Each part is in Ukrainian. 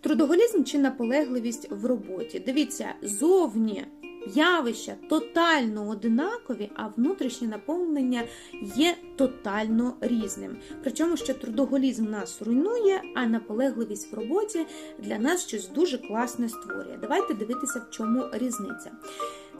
Трудоголізм чи наполегливість в роботі. Дивіться, зовні явища тотально одинакові, а внутрішнє наповнення є тотально різним. Причому, що трудоголізм нас руйнує, а наполегливість в роботі для нас щось дуже класне створює. Давайте дивитися, в чому різниця.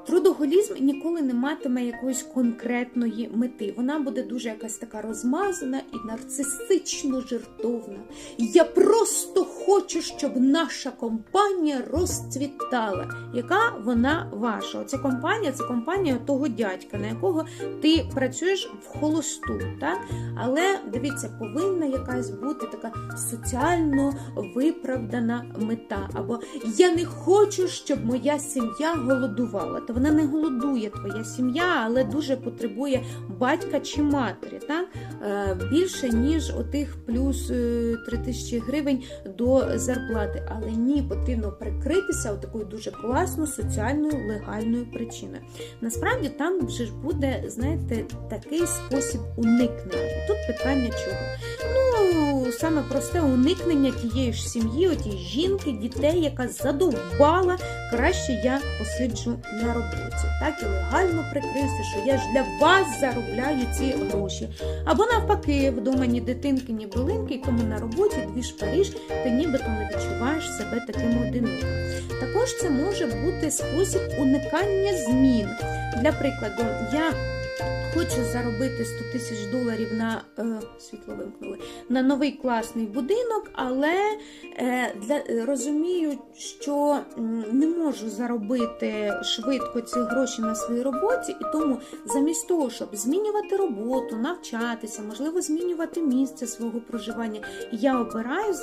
Трудоголізм ніколи не матиме якоїсь конкретної мети. Вона буде дуже якась така розмазана і нарцистично жертовна. Я просто хочу, щоб наша компанія розцвітала. Яка вона ваша? Оця компанія це компанія того дядька, на якого ти працюєш в холосту. Так? Але дивіться, повинна якась бути така соціально виправдана мета. Або я не хочу, щоб моя сім'я голодувала. То вона не голодує, твоя сім'я, але дуже потребує батька чи матері. Так? Е, більше, ніж отих плюс е, 3 тисячі гривень до зарплати. Але ні, потрібно прикритися такою дуже класною соціальною легальною причиною. Насправді там вже ж буде, знаєте, такий спосіб уникнення. Тут питання чого? Саме просте уникнення тієї ж сім'ї, отій жінки, дітей, яка задовбала, краще я посиджу на роботі. Так і легально прикрився, що я ж для вас заробляю ці гроші. Або навпаки, вдома ні дитинки, ні билинки, тому на роботі дві шпаріж, ти нібито не відчуваєш себе таким одиноким. Також це може бути спосіб уникання змін. Для прикладу, я хочу заробити 100 тисяч доларів на е, світло вимкнули, на новий класний будинок, але е, для, розумію, що не можу заробити швидко ці гроші на своїй роботі, і тому замість того, щоб змінювати роботу, навчатися, можливо, змінювати місце свого проживання, я обираю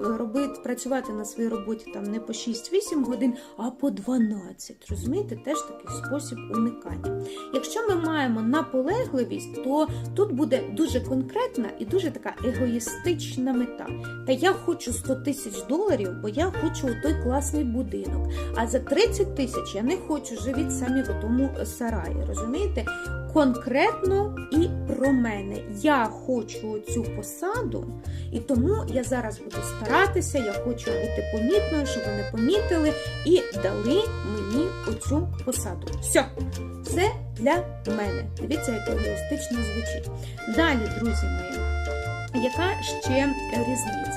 робити, працювати на своїй роботі там не по 6-8 годин, а по 12. Розумієте, теж такий спосіб уникання. Якщо ми маємо наполегливість, то тут буде дуже конкретна і дуже така егоїстична мета. Та я хочу 100 тисяч доларів, бо я хочу той класний будинок. А за 30 тисяч я не хочу живіть самі в тому сараї. Розумієте? Конкретно і про мене. Я хочу цю посаду, і тому я зараз буду старатися, я хочу бути помітною, щоб вони помітили і дали мені оцю посаду. Все, це для мене. Дивіться, як егоїстично звучить. Далі, друзі мої, яка ще різниця?